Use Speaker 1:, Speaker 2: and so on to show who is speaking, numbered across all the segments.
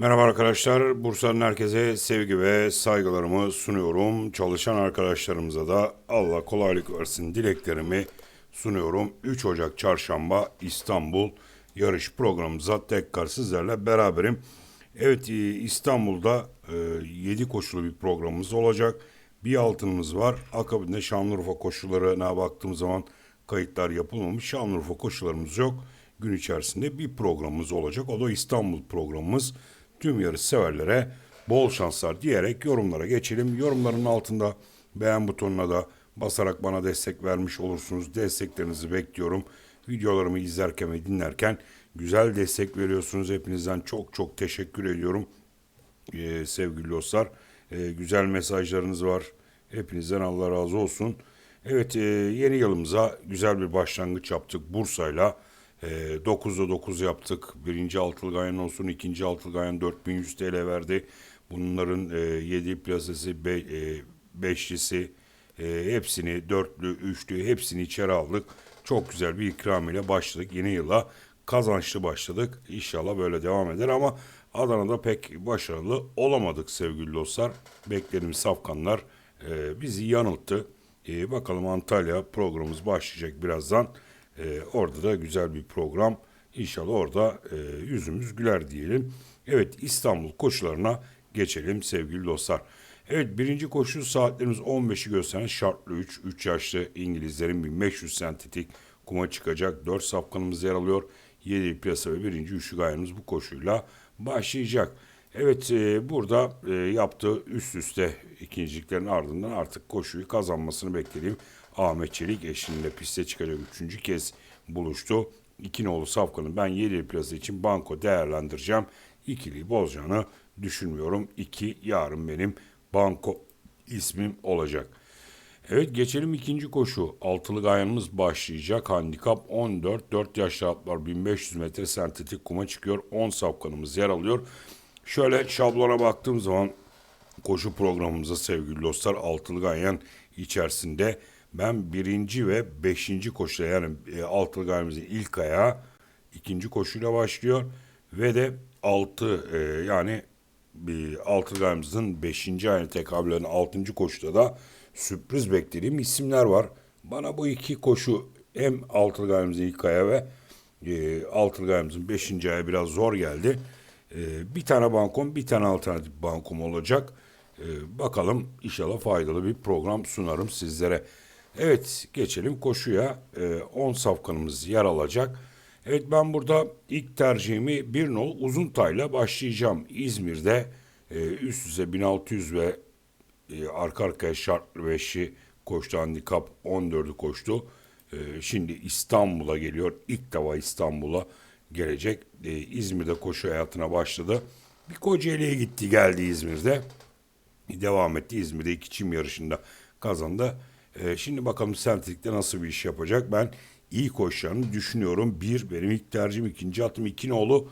Speaker 1: Merhaba arkadaşlar. Bursa'nın herkese sevgi ve saygılarımı sunuyorum. Çalışan arkadaşlarımıza da Allah kolaylık versin dileklerimi sunuyorum. 3 Ocak Çarşamba İstanbul yarış programımıza tekrar sizlerle beraberim. Evet e, İstanbul'da 7 koşulu bir programımız olacak. Bir altınımız var. Akabinde Şanlıurfa koşularına baktığım zaman kayıtlar yapılmamış. Şanlıurfa koşularımız yok. Gün içerisinde bir programımız olacak. O da İstanbul programımız. Tüm yarış severlere bol şanslar diyerek yorumlara geçelim. Yorumların altında beğen butonuna da basarak bana destek vermiş olursunuz. Desteklerinizi bekliyorum. Videolarımı izlerken ve dinlerken güzel destek veriyorsunuz. Hepinizden çok çok teşekkür ediyorum ee, sevgili dostlar. Ee, güzel mesajlarınız var. Hepinizden Allah razı olsun. Evet e, yeni yılımıza güzel bir başlangıç yaptık Bursa'yla. E, 9'da 9 yaptık. Birinci altılı gayen olsun, ikinci altılı gayen 4100 TL verdi. Bunların e, 7 plasesi, be, e, e, hepsini, dörtlü, üçlü hepsini içeri aldık. Çok güzel bir ikram ile başladık. Yeni yıla kazançlı başladık. İnşallah böyle devam eder ama Adana'da pek başarılı olamadık sevgili dostlar. Beklediğimiz safkanlar e, bizi yanılttı. E, bakalım Antalya programımız başlayacak birazdan. E, orada da güzel bir program. İnşallah orada e, yüzümüz güler diyelim. Evet İstanbul koşularına geçelim sevgili dostlar. Evet birinci koşu saatlerimiz 15'i gösteren şartlı 3. 3 yaşlı İngilizlerin 1500 sentetik kuma çıkacak. 4 safkanımız yer alıyor. 7 piyasa ve birinci üçlü gayemiz bu koşuyla başlayacak. Evet e, burada e, yaptığı üst üste ikinciliklerin ardından artık koşuyu kazanmasını beklediğim Ahmet Çelik eşliğinde piste çıkacak üçüncü kez buluştu. İki nolu Safkan'ı ben 7 plasa için banko değerlendireceğim. İkiliyi bozacağını düşünmüyorum. İki yarın benim banko ismim olacak. Evet geçelim ikinci koşu. Altılı gayanımız başlayacak. Handikap 14. 4 yaşlı atlar 1500 metre sentetik kuma çıkıyor. 10 safkanımız yer alıyor. Şöyle şablona baktığım zaman koşu programımıza sevgili dostlar altılı gayen içerisinde ben birinci ve beşinci koşuda yani e, altılı gayemizin ilk ayağı ikinci koşuyla başlıyor ve de altı e, yani bir altılı gayemizin beşinci ayına tekabül altıncı koşuda da sürpriz beklediğim isimler var. Bana bu iki koşu hem altılı gayemizin ilk ayağı ve e, altılı gayemizin beşinci ayağı biraz zor geldi. E, bir tane bankom, bir tane alternatif bankom olacak. E, bakalım inşallah faydalı bir program sunarım sizlere. Evet geçelim koşuya. 10 safkanımız yer alacak. Evet ben burada ilk tercihimi bir nol uzun tayla başlayacağım. İzmir'de e, üst üste 1600 ve e, arka arkaya şartlı beşi koştu. Handikap 14'ü koştu. E, şimdi İstanbul'a geliyor. İlk defa İstanbul'a gelecek. E, İzmir'de koşu hayatına başladı. Bir Kocaeli'ye gitti geldi İzmir'de. Devam etti İzmir'de iki çim yarışında kazandı. E, şimdi bakalım sentetikte nasıl bir iş yapacak. Ben iyi koşacağını düşünüyorum. Bir benim ilk tercihim ikinci atım iki nolu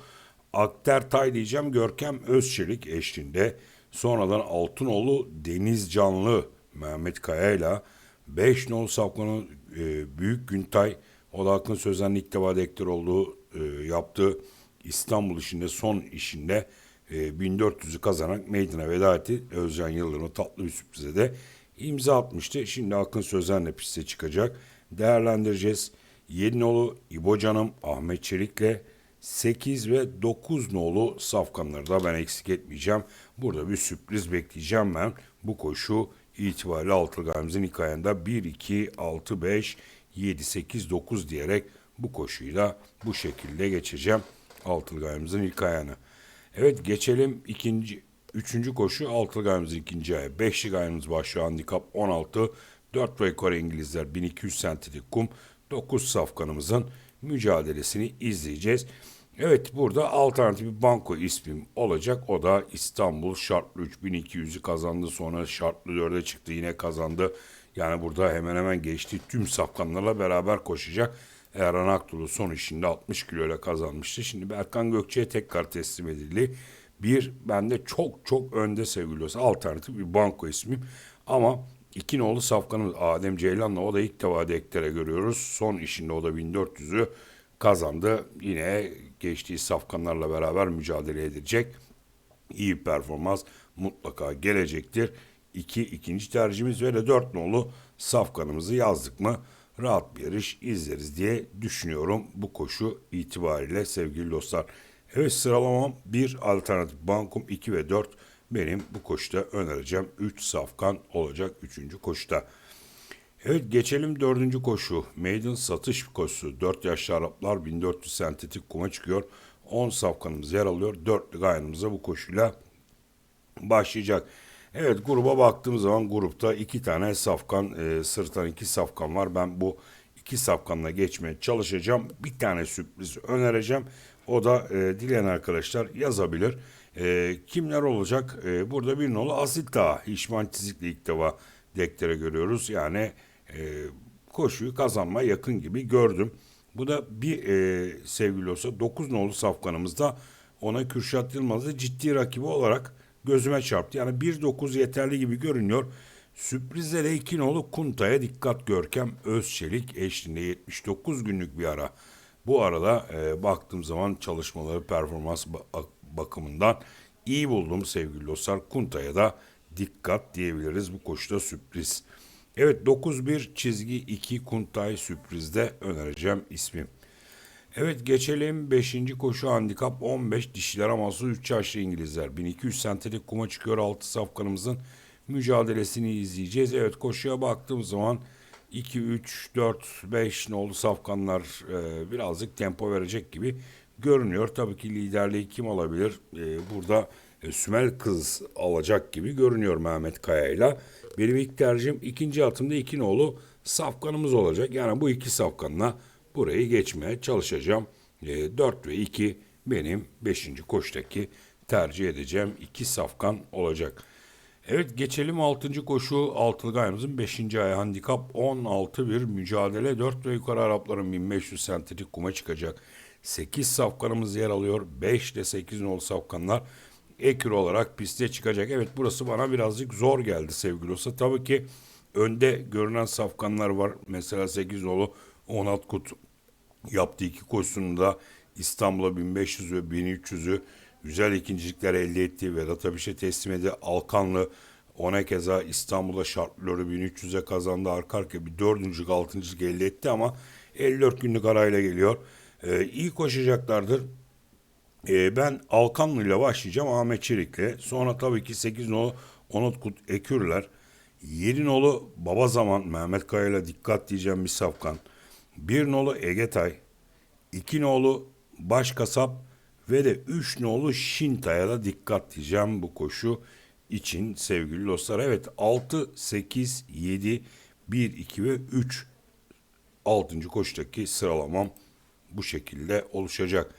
Speaker 1: Akter Tay diyeceğim Görkem Özçelik eşliğinde. Sonradan Altınoğlu Deniz Canlı Mehmet Kaya ile 5 nolu Safkan'ın e, Büyük Güntay o da Akın Sözen'in ilk defa dektör olduğu e, yaptığı İstanbul işinde son işinde e, 1400'ü kazanarak meydana veda etti. Özcan Yıldırım'ın tatlı bir sürprize de imza atmıştı. Şimdi Akın Sözen'le piste çıkacak. Değerlendireceğiz. 7 nolu İbo Canım, Ahmet Çelik'le 8 ve 9 nolu safkanları da ben eksik etmeyeceğim. Burada bir sürpriz bekleyeceğim ben. Bu koşu itibariyle Altılgamiz'in hikayende 1, 2, 6, 5, 7, 8, 9 diyerek bu koşuyu da bu şekilde geçeceğim. Altılgamiz'in ilk ayağını. Evet geçelim ikinci, üçüncü koşu Altılgamiz'in ikinci ayağı. Beşli gayemiz başlıyor handikap 16. 4 ve Kore İngilizler 1200 sentetik kum. 9 safkanımızın mücadelesini izleyeceğiz. Evet burada alternatif banko ismim olacak. O da İstanbul şartlı 3200'ü kazandı. Sonra şartlı 4'e çıktı yine kazandı. Yani burada hemen hemen geçti. Tüm safkanlarla beraber koşacak. Erhan Aktulu son işinde 60 kilo ile kazanmıştı. Şimdi Berkan Gökçe'ye tekrar teslim edildi. Bir bende çok çok önde sevgili alternatif bir banko ismim. Ama iki nolu safkanımız Adem Ceylan'la o da ilk defa dektere görüyoruz. Son işinde o da 1400'ü kazandı. Yine geçtiği safkanlarla beraber mücadele edecek. iyi performans mutlaka gelecektir. 2 ikinci tercihimiz ve de 4 nolu safkanımızı yazdık mı rahat bir yarış izleriz diye düşünüyorum bu koşu itibariyle sevgili dostlar. Evet sıralamam 1 alternatif bankum 2 ve 4 benim bu koşuda önereceğim 3 safkan olacak 3. koşuda. Evet geçelim dördüncü koşu. Maiden satış koşusu. 4 yaşlı Araplar 1400 sentetik kuma çıkıyor. 10 safkanımız yer alıyor. Dörtlü gayanımıza bu koşuyla başlayacak. Evet gruba baktığım zaman grupta iki tane safkan, e, sırtan iki safkan var. Ben bu iki safkanla geçmeye çalışacağım. Bir tane sürpriz önereceğim. O da e, dileyen arkadaşlar yazabilir. E, kimler olacak? E, burada bir nolu Asit Dağı. Hişman Çizik'le ilk defa dektere görüyoruz. Yani e, koşuyu kazanma yakın gibi gördüm. Bu da bir e, sevgili olsa 9 nolu safkanımızda ona Kürşat Yılmaz'ı ciddi rakibi olarak gözüme çarptı. Yani 1.9 yeterli gibi görünüyor. Sürprizde de 2 nolu Kunta'ya dikkat Görkem Özçelik eşliğinde 79 günlük bir ara. Bu arada e, baktığım zaman çalışmaları performans ba- bakımından iyi buldum sevgili dostlar. Kunta'ya da dikkat diyebiliriz bu koşuda sürpriz. Evet 9-1 çizgi 2 Kuntay sürprizde önereceğim ismim. Evet geçelim 5. koşu handikap 15 dişiler aması 3 yaşlı İngilizler. 1200 sentetik kuma çıkıyor 6 safkanımızın mücadelesini izleyeceğiz. Evet koşuya baktığım zaman 2, 3, 4, 5 nolu safkanlar e, birazcık tempo verecek gibi görünüyor. Tabii ki liderliği kim alabilir? E, burada e, Sümel Kız alacak gibi görünüyor Mehmet Kaya'yla. Benim ilk tercihim ikinci atımda iki nolu safkanımız olacak. Yani bu iki safkanla burayı geçmeye çalışacağım. E, 4 ve 2 benim 5. koştaki tercih edeceğim iki safkan olacak. Evet geçelim 6. koşu altılı gayamızın 5. ayı handikap 16 bir mücadele 4 ve yukarı Arapların 1500 sentetik kuma çıkacak. 8 safkanımız yer alıyor. 5 ile 8 nolu safkanlar ekür olarak piste çıkacak. Evet burası bana birazcık zor geldi sevgili olsa. Tabii ki önde görünen safkanlar var. Mesela 8 nolu Onat Kut yaptığı iki koşusunda İstanbul'a 1500 ve 1300'ü güzel ikincilikler elde etti. Vedat Abiş'e teslim edildi. Alkanlı ona keza İstanbul'a şartları 1300'e kazandı. Arka arkaya bir dördüncülük, altıncılık elde etti ama 54 günlük arayla geliyor. Ee, iyi koşacaklardır. Ee, ben Alkanlı ile başlayacağım Ahmet Çelik'le. Sonra tabii ki 8 nolu Onut Kut Ekürler. 7 nolu Baba Zaman Mehmet Kaya ile dikkat diyeceğim bir safkan. 1 nolu Egetay. 2 nolu Baş Kasap ve de 3 nolu Şinta'ya da dikkat diyeceğim bu koşu için sevgili dostlar. Evet 6, 8, 7, 1, 2 ve 3 6. koşudaki sıralamam bu şekilde oluşacak.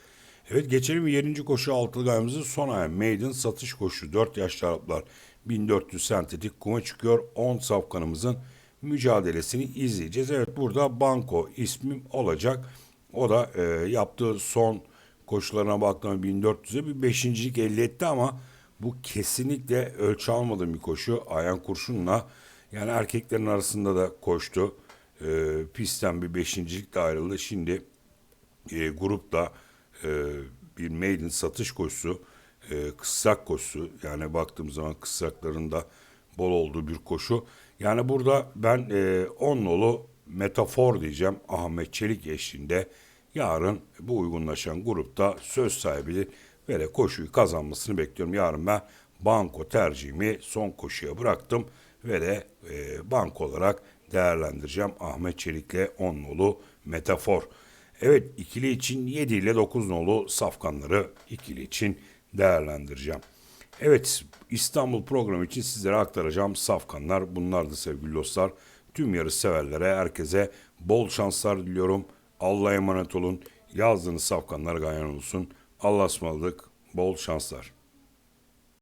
Speaker 1: Evet geçelim 7. koşu altılı gayamızın son ayı. Maiden satış koşu 4 yaşlı Araplar 1400 sentetik kuma çıkıyor. 10 safkanımızın mücadelesini izleyeceğiz. Evet burada Banko ismim olacak. O da e, yaptığı son koşularına baktığımda 1400'e bir beşincilik elde etti ama bu kesinlikle ölçü almadığım bir koşu. Ayhan Kurşun'la yani erkeklerin arasında da koştu. E, pistten bir beşincilikle ayrıldı. Şimdi e, grupta e, bir maiden satış koşusu, e, kıssak koşusu yani baktığım zaman kıssakların da bol olduğu bir koşu. Yani burada ben e, on nolu metafor diyeceğim Ahmet Çelik eşliğinde yarın bu uygunlaşan grupta söz sahibi ve de koşuyu kazanmasını bekliyorum. Yarın ben banko tercihimi son koşuya bıraktım ve de e, banko olarak değerlendireceğim Ahmet Çelik'le on nolu metafor. Evet ikili için 7 ile 9 nolu safkanları ikili için değerlendireceğim. Evet İstanbul programı için sizlere aktaracağım safkanlar bunlardı sevgili dostlar. Tüm yarış severlere herkese bol şanslar diliyorum. Allah'a emanet olun. Yazdığınız safkanlar gayan olsun. Allah'a ısmarladık. Bol şanslar.